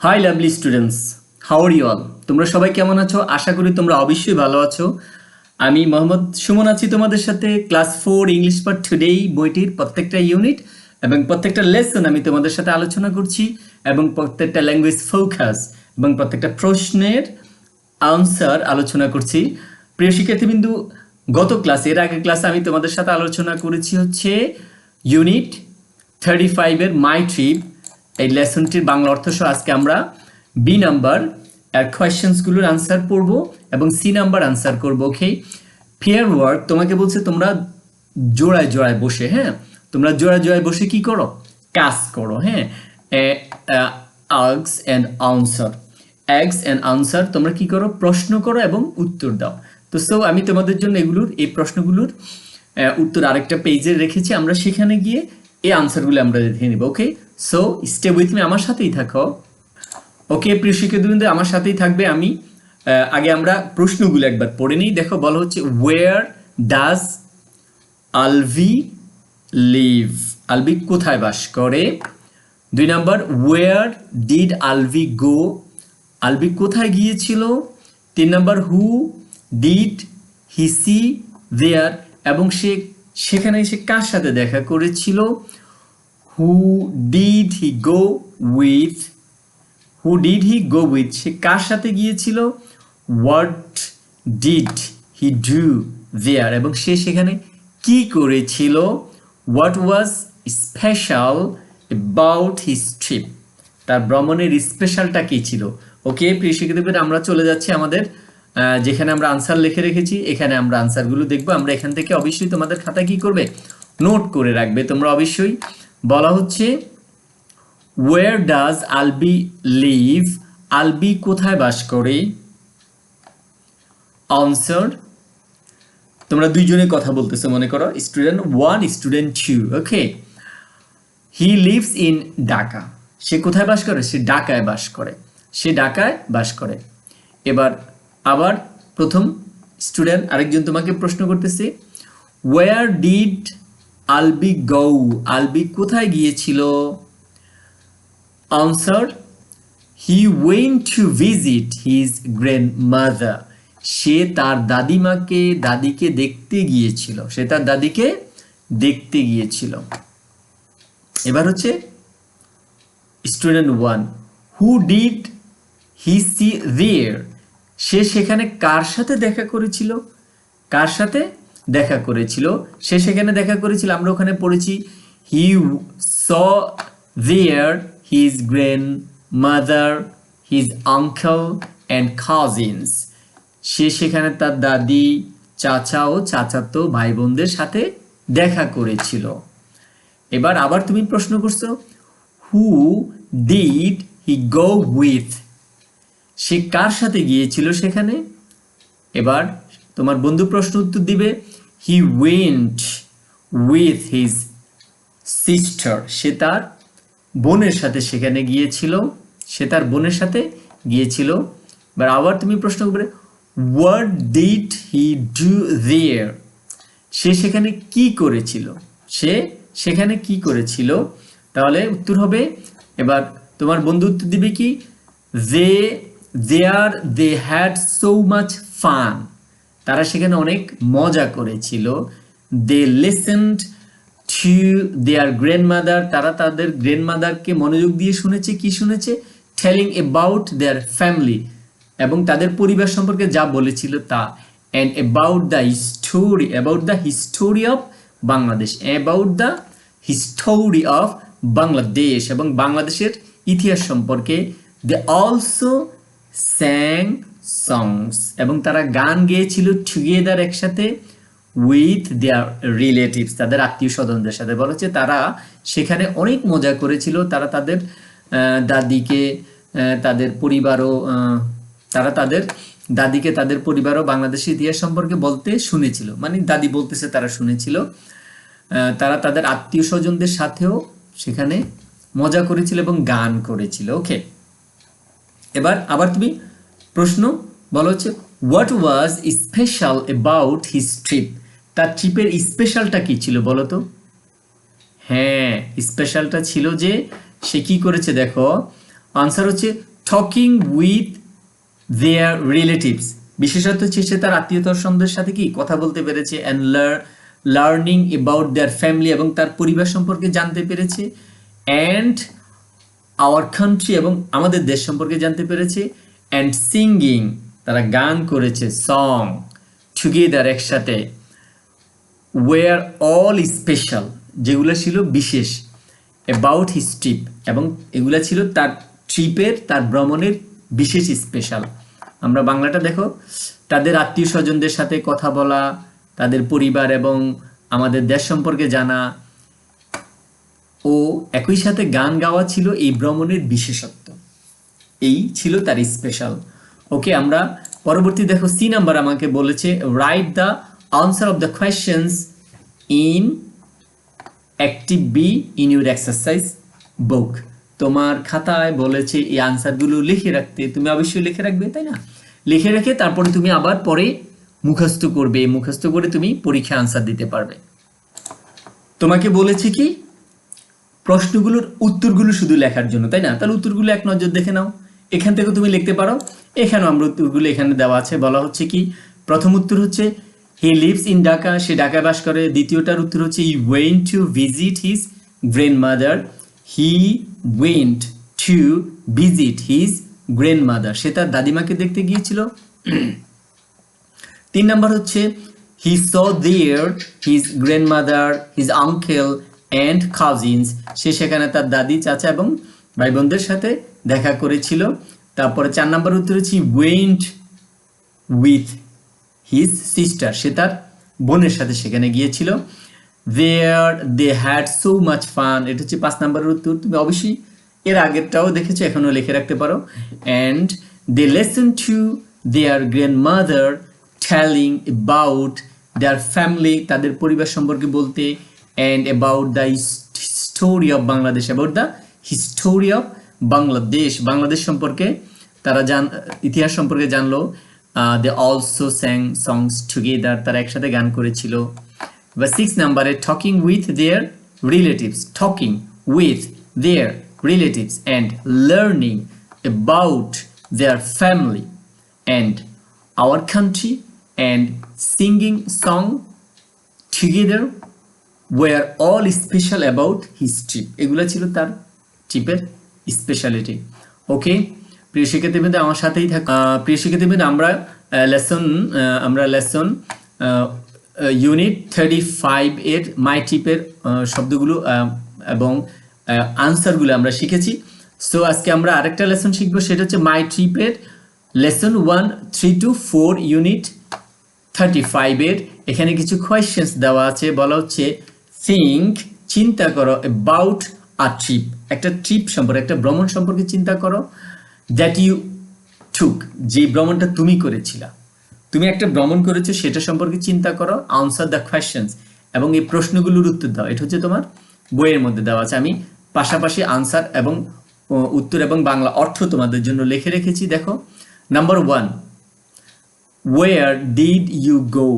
Hi lovely students how are you all তোমরা সবাই কেমন আছো? আশা করি তোমরা অবশ্যই ভালো আছো। আমি মোহাম্মদ সুমন আছি তোমাদের সাথে। Class four English for today বইটির প্রত্যেকটা ইউনিট এবং প্রত্যেকটা লেসন আমি তোমাদের সাথে আলোচনা করছি এবং প্রত্যেকটা ল্যাঙ্গুয়েজ ফোকাস এবং প্রত্যেকটা প্রশ্নের আনসার আলোচনা করছি। প্রিয় শিক্ষার্থীবিন্দু, গত ক্লাসে এর আগের ক্লাসে আমি তোমাদের সাথে আলোচনা করেছি হচ্ছে ইউনিট থার্টি ফাইভের মাই ট্রিপ এই লেসনটির বাংলা অর্থ সহ আজকে আমরা বি নাম্বার এর কোয়েশ্চেন্সগুলোর আনসার পড়ব এবং সি নাম্বার আনসার করব ওকে ফেয়ার ওয়ার্ক তোমাকে বলছে তোমরা জোড়ায় জোড়ায় বসে হ্যাঁ? তোমরা জোড়ায় জোড়ায় বসে কি করো? কাজ করো হ্যাঁ? আগস অ্যান্ড আনসার অ্যাগস অ্যান্ড আনসার তোমরা কি করো? প্রশ্ন করো এবং উত্তর দাও। তো সো আমি তোমাদের জন্য এগুলোর, এই প্রশ্নগুলোর উত্তর আরেকটা পেজে রেখেছি। আমরা সেখানে গিয়ে এই আনসারগুলো আমরা দেখে নিব okay so stay with me আমার সাথেই থাকো। ওকে প্রিয় শিক্ষার্থীবৃন্দ, আমার সাথেই থাকবে আমি। আগে আমরা প্রশ্নগুলো একবার পড়ে নিই। দেখো, বলা হচ্ছে where does Alvi live Alvi কোথায় বাস করে? দুই number where did Alvi go Alvi কোথায় গিয়েছিল? তিন number who did he see there এবং সে সেখানে এসে কার সাথে দেখা করেছিল? Who did he go with who did he go with সে কার সাথে গিয়েছিল? What did he do there এবং সে সেখানে কি করেছিল? What was special about his trip তার ভ্রমণের স্পেশালটা কি ছিল? ওকে প্রিয় শিক্ষার্থীদের আমরা চলে যাচ্ছি আমাদের যেখানে আমরা আনসার লিখে রেখেছি, এখানে আমরা আনসারগুলো দেখব। আমরা এখান থেকে অবশ্যই তোমাদের খাতা কি করবে? নোট করে রাখবে। তোমরা অবশ্যই বলা হচ্ছে where does Albi live Albi কোথায় বাস করে? আনসার তোমরা দুইজনে কথা বলতেছো, মনে করো student one student two okay he lives in Dhaka সে কোথায় বাস করে? সে ঢাকায় বাস করে। সে ঢাকায় বাস করে। এবার আবার প্রথম স্টুডেন্ট আরেকজন তোমাকে প্রশ্ন করতেছে ওয়ার ডিড আলবি গৌ আলবি কোথায় গিয়েছিল? Answer he went to visit his grandmother সে তার দাদিমাকে, দাদিকে দেখতে গিয়েছিল। সে তার দাদিকে দেখতে গিয়েছিল। এবার হচ্ছে student one who did he see there সে সেখানে কার সাথে দেখা করেছিল? কার সাথে দেখা করেছিল? সে সেখানে দেখা করেছিল, আমরা ওখানে পড়েছি he saw there his grandmother his uncle and cousins সে সেখানে তার দাদি, চাচা ও চাচাতো ভাই বোনদের সাথে দেখা করেছিল। এবার আবার তুমি প্রশ্ন করছ হু ডিড হি গো উইথ সে কার সাথে গিয়েছিল সেখানে? এবার তোমার বন্ধু প্রশ্ন উত্তর দিবে he went with his sister সে তার বোনের সাথে সেখানে গিয়েছিল, সে তার বোনের সাথে গিয়েছিল। এবার আবার তুমি প্রশ্ন করবে what did he do there সে সেখানে কি করেছিল? সে সেখানে কি করেছিল? তাহলে উত্তর হবে, এবার তোমার বন্ধু উত্তর দিবে কি they there they had so much fun তারা সেখানে অনেক মজা করেছিল। They listened to their grandmother তারা তাদের গ্র্যান্ডমাদারকে মনোযোগ দিয়ে শুনেছে। কি শুনেছে? টেলিং অ্যাবাউট দেয়ার ফ্যামিলি এবং তাদের পরিবার সম্পর্কে যা বলেছিল তা। And about the story about the history of Bangladesh about the history of Bangladesh এবং বাংলাদেশের ইতিহাস সম্পর্কে। দে অলসো স্যাং সংস এবং তারা গান গেয়েছিল টুগেদার একসাথে উইথ দেয়ার রিলেটিভস তাদের আত্মীয় স্বজনদের সাথে। বলা হচ্ছে তারা সেখানে অনেক মজা করেছিল। তারা তাদের দাদিকে তাদের পরিবারও তারা তাদের দাদিকে, তাদের পরিবারও বাংলাদেশের ইতিহাস সম্পর্কে বলতে শুনেছিল। মানে দাদি বলতেছে তারা শুনেছিল। তারা তাদের আত্মীয় স্বজনদের সাথেও সেখানে মজা করেছিল এবং গান করেছিল। ওকে এবার আবার তুমি প্রশ্ন, বলো হচ্ছে what was special about his trip তার ট্রিপের স্পেশালটা কি ছিল বলো তো? হ্যাঁ স্পেশালটা ছিল যে সে কি করেছে দেখো? আনসার হচ্ছে টকিং উইথ দেয়ার রিলেটিভস বিশেষত হচ্ছে সে তার আত্মীয়তার সাথে কি কথা বলতে পেরেছে and learning about their family এবং তার পরিবার সম্পর্কে জানতে পেরেছে। অ্যান্ড আওয়ার কান্ট্রি এবং আমাদের দেশ সম্পর্কে জানতে পেরেছি। অ্যান্ড সিঙ্গিং তারা গান করেছে সং টুগেদার একসাথে। ওয়ার অল স্পেশাল যেগুলো ছিল বিশেষ। অ্যাবাউট হিস ট্রিপ এবং এগুলা ছিল তার ট্রিপের, তার ভ্রমণের বিশেষ স্পেশাল আমরা বাংলাটা দেখো, তাদের আত্মীয় স্বজনদের সাথে কথা বলা, তাদের পরিবার এবং আমাদের দেশ সম্পর্কে জানা ও একই সাথে গান গাওয়া ছিল এই ভ্রমণের বিশেষত্ব। এই ছিল তার স্পেশাল ওকে, আমরা পরবর্তী দেখো সি নাম্বার আমাকে বলেছে write the answer of the questions in active B in your exercise book তোমার খাতায় বলেছে এই আনসারগুলো লিখে রাখতে। তুমি অবশ্যই লিখে রাখবে, তাই না? লিখে রেখে তারপরে তুমি আবার পরে মুখস্থ করবে। মুখস্থ করে তুমি পরীক্ষা আনসার দিতে পারবে। তোমাকে বলেছে কি? প্রশ্নগুলোর উত্তরগুলো শুধু লেখার জন্য, তাই না? তাহলে উত্তরগুলো এক নজর দেখে নাও। এখান থেকে তুমি লিখতে পারো। এখানেও আমরা উত্তরগুলো এখানে দেওয়া আছে। বলা হচ্ছে কি, প্রথম উত্তর হচ্ছে হি লিভস ইন ঢাকা সে ঢাকায় বাস করে। দ্বিতীয়টার উত্তর হচ্ছে he went to visit his grandmother he went to visit his grandmother সে তার দাদিমাকে দেখতে গিয়েছিল। তিন নাম্বার হচ্ছে he saw there his grandmother his uncle and cousins সে সেখানে তার দাদি, চাচা এবং ভাই বোনদের সাথে দেখা করেছিল। তারপরে চার নাম্বার উত্তর হচ্ছে ওয়েন্ট উইথ হিজ সিস্টার সে তার বোনের সাথে সেখানে গিয়েছিল। There they had so much fun এটা হচ্ছে পাঁচ নাম্বারের উত্তর। তুমি অবশ্যই এর আগেরটাও দেখেছ, এখনও লিখে রাখতে পারো। And they listen to their grandmother telling about their family তাদের পরিবার সম্পর্কে বলতে and about the story of Bangladesh about the history of Bangladesh Bangladesh সম্পর্কে তারা জান, ইতিহাস সম্পর্কে জানলো। দে অলসো স্যাং সংস টুগেদার তারা একসাথে গান করেছিল। বা সিক্স নাম্বারে talking with their relatives talking with their relatives and learning about their family and our country and singing song together were all special about his trip এগুলো ছিল তার ট্রিপের স্পেশালিটি ওকে প্রিয় শিক্ষার্থীবৃন্দ, আমার সাথেই থাক প্রিয় শিক্ষার্থীবৃন্দ, আমরা লেসন আমরা লেসন ইউনিট থার্টি ফাইভ এর মাই ট্রিপের শব্দগুলো এবং আনসারগুলো আমরা শিখেছি। সো আজকে আমরা আরেকটা লেসন শিখব, সেটা হচ্ছে মাই ট্রিপের lesson one three two four unit thirty ফাইভের এখানে কিছু কোয়েশ্চেন্স দেওয়া আছে, বলা হচ্ছে থিঙ্ক চিন্তা করো অ্যাবাউট আ ট্রিপ একটা ট্রিপ সম্পর্কে, একটা ভ্রমণ সম্পর্কে চিন্তা করো দ্যাট ইউ টুক যে ভ্রমণটা তুমি করেছিলা। তুমি একটা ভ্রমণ করেছ, সেটা সম্পর্কে চিন্তা করো আনসার দ্য কোয়েশ্চেন্স এবং এই প্রশ্নগুলোর উত্তর দাও। এটা হচ্ছে তোমার বইয়ের মধ্যে দেওয়া আছে। আমি পাশাপাশি আনসার এবং উত্তর এবং বাংলা অর্থ তোমাদের জন্য লিখে রেখেছি। দেখো number one where did you go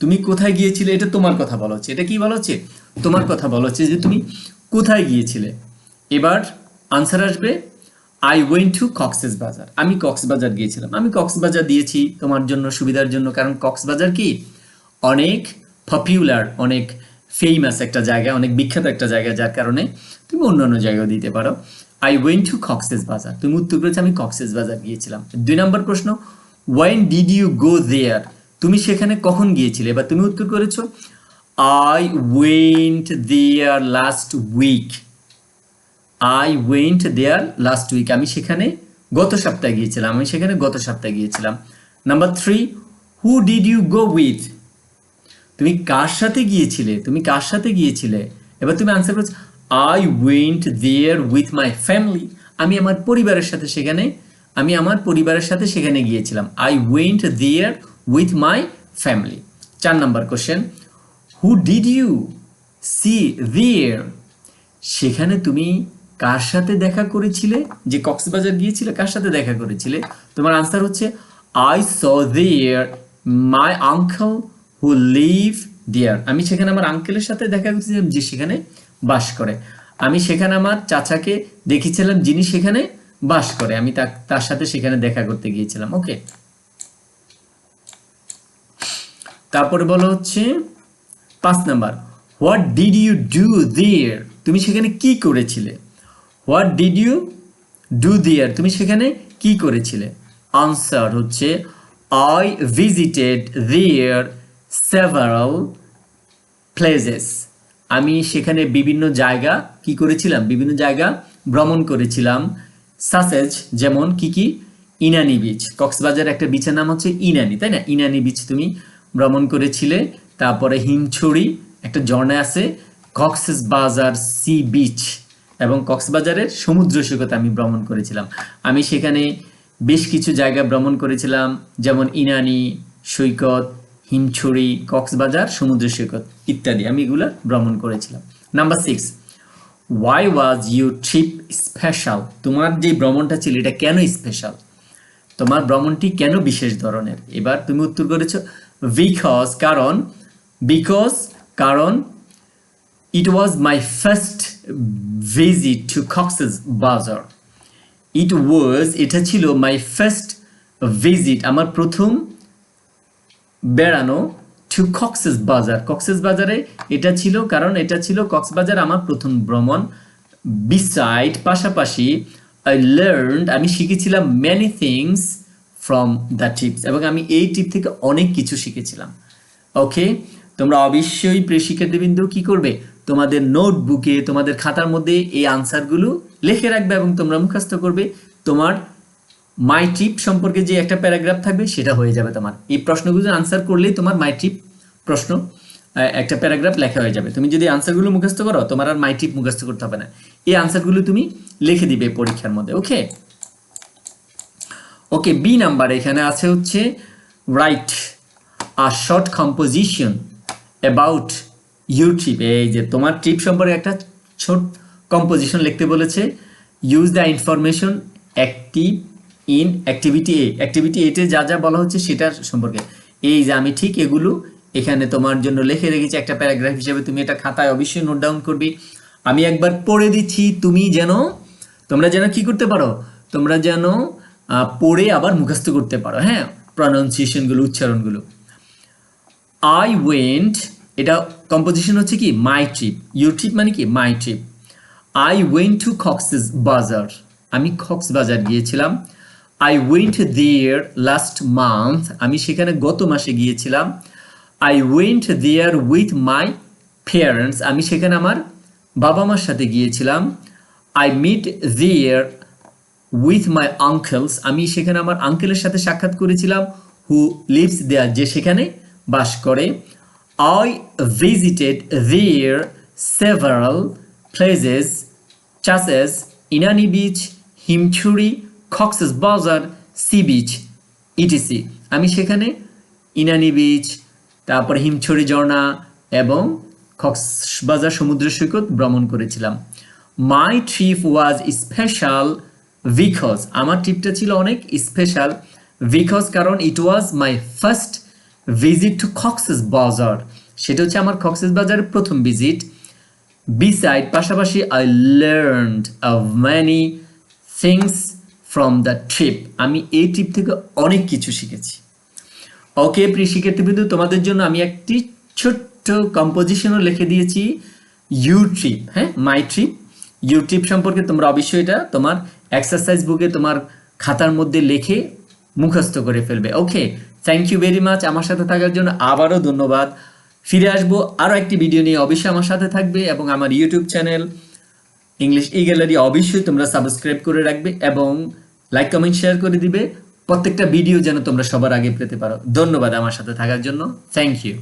তুমি কোথায় গিয়েছিলে? এটা তোমার কথা বলা হচ্ছে। এটা কি বলা হচ্ছে? তোমার কথা বলা হচ্ছে যে তুমি কোথায় গিয়েছিলে? এবার আনসার আসবে I went to Cox's Bazar আমি কক্সবাজার গিয়েছিলাম। আমি কক্সবাজার দিয়েছি তোমার জন্য, সুবিধার জন্য। কারণ কক্সবাজার কি? অনেক পপুলার অনেক ফেমাস একটা জায়গা, অনেক বিখ্যাত একটা জায়গা। যার কারণে তুমি অন্যান্য জায়গাও দিতে পারো। আই ওয়েন্ট টু কক্সেস বাজার তুমি উত্তর করেছ আমি কক্সেস বাজার গিয়েছিলাম। দুই নম্বর প্রশ্ন when did you go there তুমি সেখানে কখন গিয়েছিলে? বা তুমি উত্তর করেছ I went there last week I went there last week আমি সেখানে গত সপ্তাহে গিয়েছিলাম। আমি সেখানে গত সপ্তাহে গিয়েছিলাম। Number three who did you go with তুমি কার সাথে গিয়েছিলে? তুমি কার সাথে গিয়েছিলে? এবার তুমি আনসার করছ I went there with my family আমি আমার পরিবারের সাথে সেখানে, আমি আমার পরিবারের সাথে সেখানে গিয়েছিলাম। I went there with my family চার number question who did you see there সেখানে তুমি কার সাথে দেখা করেছিলে? যে কক্সবাজার গিয়েছিলে, কার সাথে দেখা করেছিলে? তোমার আনসার হচ্ছে I saw there my uncle who live there আমি সেখানে আমার আঙ্কেলের সাথে দেখা করেছিলাম, যে সেখানে বাস করে। আমি সেখানে আমার চাচাকে দেখেছিলাম, যিনি সেখানে বাস করে। আমি তার সাথে সেখানে দেখা করতে গিয়েছিলাম ওকে তারপরে বলো হচ্ছে পাঁচ number what did you do there তুমি সেখানে কি করেছিলে? What did you do there তুমি সেখানে কি করেছিলে? আনসার হচ্ছে I visited there several places আমি সেখানে বিভিন্ন জায়গা কি করেছিলাম? বিভিন্ন জায়গা ভ্রমণ করেছিলাম। সাসেজ যেমন কি কি? ইনানি বিচ কক্সবাজার একটা বিচের নাম হচ্ছে ইনানি তাই না? ইনানি বিচ তুমি ভ্রমণ করেছিলে। তারপরে হিমছড়ি, একটা ঝর্ণা আছে কক্সেস বাজার সি বিচ এবং কক্সবাজারের সমুদ্র সৈকত আমি ভ্রমণ করেছিলাম। আমি সেখানে বেশ কিছু জায়গা ভ্রমণ করেছিলাম, যেমন ইনানি, সৈকত, হিমছড়ি, কক্সবাজার, সমুদ্র সৈকত ইত্যাদি আমি এগুলো ভ্রমণ করেছিলাম। Number six why was you trip special তোমার যে ভ্রমণটা ছিল, এটা কেন স্পেশাল তোমার ভ্রমণটি কেন বিশেষ ধরনের? এবার তুমি উত্তর করেছ বিকজ কারণ বিকজ কারণ it was my first visit to Cox's Bazar it was এটা ছিল মাই ফার্স্ট ভিজিট আমার প্রথম বেড়ানো টু কক্সেস বাজার কক্সেস বাজারে এটা ছিল, কারণ এটা ছিল কক্সবাজার আমার প্রথম ভ্রমণ. বিসাইড পাশাপাশি আই লার্ন আমি শিখেছিলাম many things from the tips এবং আমি এই টিপ থেকে অনেক কিছু শিখেছিলাম। ওকে তোমরা অবশ্যই প্রিয় শিক্ষার্থীবৃন্দ কি করবে? তোমাদের নোটবুকে, তোমাদের খাতার মধ্যে এই আনসারগুলো লিখে রাখবে এবং তোমরা মুখস্থ করবে। তোমার মাই ট্রিপ সম্পর্কে যে একটা প্যারাগ্রাফ থাকবে, সেটা হয়ে যাবে তোমার। এই প্রশ্নগুলো আনসার করলেই তোমার মাই ট্রিপ প্রশ্ন একটা প্যারাগ্রাফ লেখা হয়ে যাবে। তুমি যদি আনসারগুলো মুখস্থ করো, তোমার আর মাই ট্রিপ মুখস্থ করতে হবে না। এই আনসারগুলো তুমি লিখে দিবে পরীক্ষার মধ্যে, ওকে? ওকে, বি নাম্বার এখানে আছে হচ্ছে write a short composition about you trip এই যে তোমার ট্রিপ সম্পর্কে একটা ছোট কম্পোজিশন লিখতে বলেছে use the information active in activity A activity এতে যা যা বলা হচ্ছে সেটার সম্পর্কে। এই যে আমি ঠিক এগুলো এখানে তোমার জন্য লিখে রেখেছি, একটা প্যারাগ্রাফ হিসেবে তুমি এটা খাতায় অবশ্যই নোট ডাউন করবে। আমি একবার পড়ে দিচ্ছি, তুমি যেন, তোমরা যেন কি করতে পারো? তোমরা যেন পড়ে আবার মুখস্থ করতে পারো হ্যাঁ? প্রনাউন্সিয়েশনগুলো উচ্চারণগুলো। আই ওয়েন্ট এটা কম্পোজিশন হচ্ছে কি? মাই ট্রিপ ইউর ট্রিপ মানে কি? My trip I went to Cox's Bazar আমি কক্স বাজার গিয়েছিলাম। I went there last month আমি সেখানে গত মাসে গিয়েছিলাম। I went there with my parents আমি সেখানে আমার বাবা মার সাথে গিয়েছিলাম। I meet there with my uncles আমি সেখানে আমার আঙ্কেলের সাথে সাক্ষাৎ করেছিলাম হু লিভস দেয়ার যে সেখানে বাস করে। I visited there several places such as Inani beach Himchhari Cox's Bazar sea beach etc আমি সেখানে ইনানি বিচ তারপর হিমছড়ি ঝর্ণা এবং কক্সবাজার সমুদ্র সৈকত ভ্রমণ করেছিলাম। My trip was special because আমার ট্রিপটা ছিল অনেক স্পেশাল বিকজ কারণ it was my first visit to Cox's Bazar সেটা হচ্ছে আমার কক্সেস বাজারের প্রথম ভিজিট বিসাইড পাশাপাশি I learned many things from the trip আমি এই ট্রিপ থেকে অনেক কিছু শিখেছি। ওকে প্রিয় শিক্ষার্থীবৃন্দ, তোমাদের জন্য আমি একটি ছোট্ট কম্পোজিশনও লিখে দিয়েছি। ইউ ট্রিপ হ্যাঁ? মাই ট্রিপ ইউ ট্রিপ সম্পর্কে তোমরা অবশ্যই এটা তোমার এক্সারসাইজ বুকে তোমার খাতার মধ্যে লিখে মুখস্থ করে ফেলবে। Okay thank you very much আমার সাথে থাকার জন্য আবারও ধন্যবাদ। ফিরে আসব আরও একটি ভিডিও নিয়ে, অবশ্যই আমার সাথে থাকবে এবং আমার YouTube channel English E gallery অবশ্যই তোমরা সাবস্ক্রাইব করে রাখবে এবং লাইক কমেন্ট শেয়ার করে দিবে। প্রত্যেকটা ভিডিও যেন তোমরা সবার আগে পেতে পারো। ধন্যবাদ আমার সাথে থাকার জন্য। Thank you